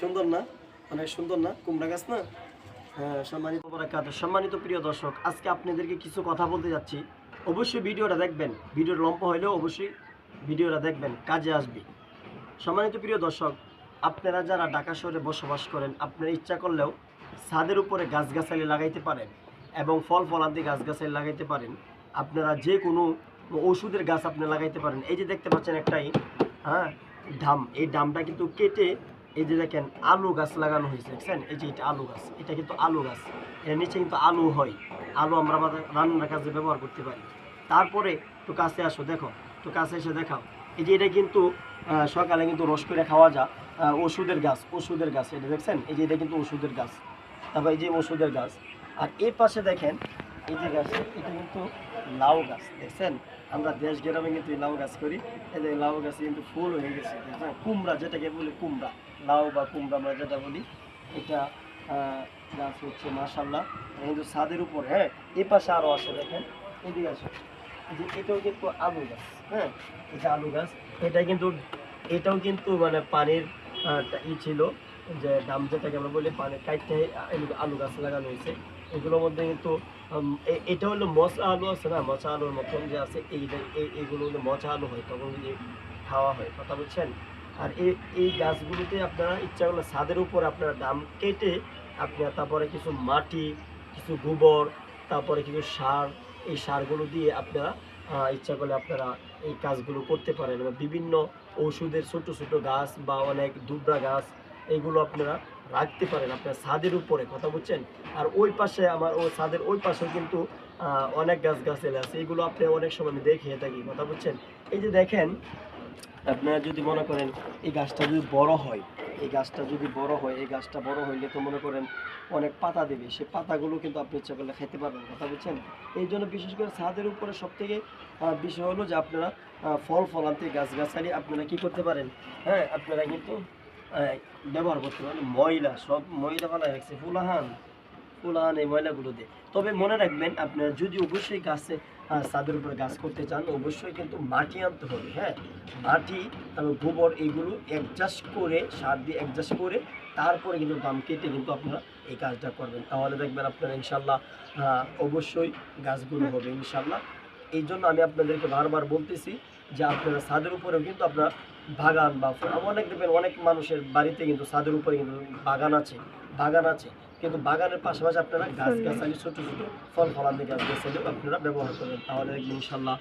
সুন্দর না? অনেক সুন্দর না? কুমড়া গাছ না? হ্যাঁ সম্মানিত সম্মানিত প্রিয় দর্শক, আজকে আপনাদেরকে কিছু কথা বলতে যাচ্ছি। অবশ্যই ভিডিওটা দেখবেন। ভিডিও লম্বা হলেও অবশ্যই ভিডিওটা দেখবেন, কাজে আসবে। সম্মানিত প্রিয় দর্শক, আপনারা যারা ঢাকা শহরে বসবাস করেন, আপনারা ইচ্ছা করলেও ছাদের উপরে গাছগাছালি লাগাইতে পারেন এবং ফল ফলান্তি গাছগাছালি লাগাইতে পারেন। আপনারা যে কোনো ওষুধের গাছ আপনি লাগাইতে পারেন। এই যে দেখতে পাচ্ছেন একটাই হ্যাঁ ডাম এই ডামটা কিন্তু কেটে এই যে দেখেন, আলু গাছ লাগানো হয়েছে, দেখছেন? এই যে এটা আলু গাছ, এটা কিন্তু আলু গাছ। এর নিচে কিন্তু আলু হয়। আলু আমরা রান্নার কাজে ব্যবহার করতে পারি। তারপরে একটু কাছে আসো, দেখো, একটু কাছে এসে দেখাও। এই যে এটা কিন্তু সকালে কিন্তু রস করে খাওয়া যা ওষুধের গাছ ওষুধের গাছ এটা দেখছেন? এই যে এটা কিন্তু ওষুধের গাছ। তারপর এই যে ওষুধের গাছ। আর এর পাশে দেখেন এই যে গাছ, এটা কিন্তু লাউ গাছ, দেখছেন? আমরা দেশ গ্রামে কিন্তু লাউ গাছ করি। এই যে লাউ গাছে কিন্তু ফুল হয়ে গেছে, দেখছেন? কুমড়া, যেটাকে বলি কুমড়া, লাউ বা কুমড়া আমরা যেটা বলি, এটা গাছ হচ্ছে মাসাল্লাহ কিন্তু ছাদের উপর হ্যাঁ? এই পাশে আরও আছে, দেখেন? এদিকে আসে এই যে এটাও কিন্তু আলু গাছ হ্যাঁ? এটা আলু গাছ, এটা কিন্তু, এটাও কিন্তু মানে পানির ই ছিল, যে দাম যেটাকে আমরা বলি পানি কাটতে আলু গাছ লাগানো হয়েছে। এগুলোর মধ্যে কিন্তু এটা হলো মশা আলু আছে না? মশা আলুর মতন যে আছে, এই এই- এইগুলো হলো মশা আলু হয়, তখন যে খাওয়া হয়, কথা বলছেন আর এই এই গাছগুলোতে আপনারা ইচ্ছা করলে ছাদের উপর আপনারা দাম কেটে আপনার তারপরে কিছু মাটি, কিছু গোবর, তারপরে কিছু সার, এই সারগুলো দিয়ে আপনারা ইচ্ছা করলে আপনারা এই কাজগুলো করতে পারেন। বিভিন্ন ওষুধের ছোট ছোট গাছ বা অনেক দুবরা গাছ এইগুলো আপনারা রাখতে পারেন, আপনার ছাদের উপরে, কথা বলছেন আর ওই পাশে আমার ওই ছাদের ওই পাশেও কিন্তু অনেক গাছ গাছালি আছে, এগুলো আপনি অনেক সময় আমি দেখিয়ে থাকি, কথা বলছেন এই যে দেখেন, আপনারা যদি মনে করেন এই গাছটা যদি বড় হয়, এই গাছটা যদি বড় হয়, এই গাছটা বড় হইলে তো মনে করেন অনেক পাতা দেবে সেই পাতাগুলো কিন্তু আপনি ইচ্ছা করলে খেতে পারবেন, কথা বলছেন এই জন্য বিশেষ করে ছাদের উপরে সব থেকে বিষয় হলো যে আপনারা ফল ফলান্তি গাছগাছালি আপনারা কি করতে পারেন? হ্যাঁ আপনারা কিন্তু ব্যবহার করতে পারেন, ময়লা, সব ময়লা ফেলা রাখছে, ফুলাহান ফুলাহান এই ময়লাগুলো দিয়ে। তবে মনে রাখবেন, আপনারা যদি অবশ্যই গাছে ছাদের উপরে গাছ করতে চান, অবশ্যই কিন্তু মাটি আনতে হবে হ্যাঁ? মাটি তারপর গোবর এইগুলো অ্যাডজাস্ট করে, সার দিয়ে অ্যাডজাস্ট করে, তারপরে কিন্তু দাম কেটে কিন্তু আপনারা এই কাজটা করবেন। তাহলে দেখবেন আপনারা ইনশাল্লাহ অবশ্যই গাছগুলো হবে ইনশাল্লাহ। এই জন্য আমি আপনাদেরকে বারবার বলতেছি যে আপনারা ছাদের উপরেও কিন্তু আপনারা বাগান বা অনেক দেখবেন অনেক মানুষের বাড়িতে কিন্তু ছাদের উপরে কিন্তু বাগান আছে বাগান আছে। কিন্তু বাগানের পাশাপাশি আপনারা গাছ গাছালি ছোটো ছোটো ফল ফলান্তি গাছ গাছালি আপনারা ব্যবহার করবেন। তাহলে দেখবেন ইনশাল্লাহ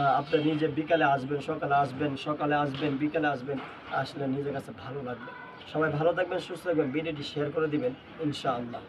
আহ, আপনি নিজে বিকালে আসবেন সকালে আসবেন সকালে আসবেন বিকালে আসবেন আসলে নিজের কাছে ভালো লাগবে। সবাই ভালো থাকবেন সুস্থ থাকবেন ভিডিওটি শেয়ার করে দিবেন ইনশাআল্লাহ।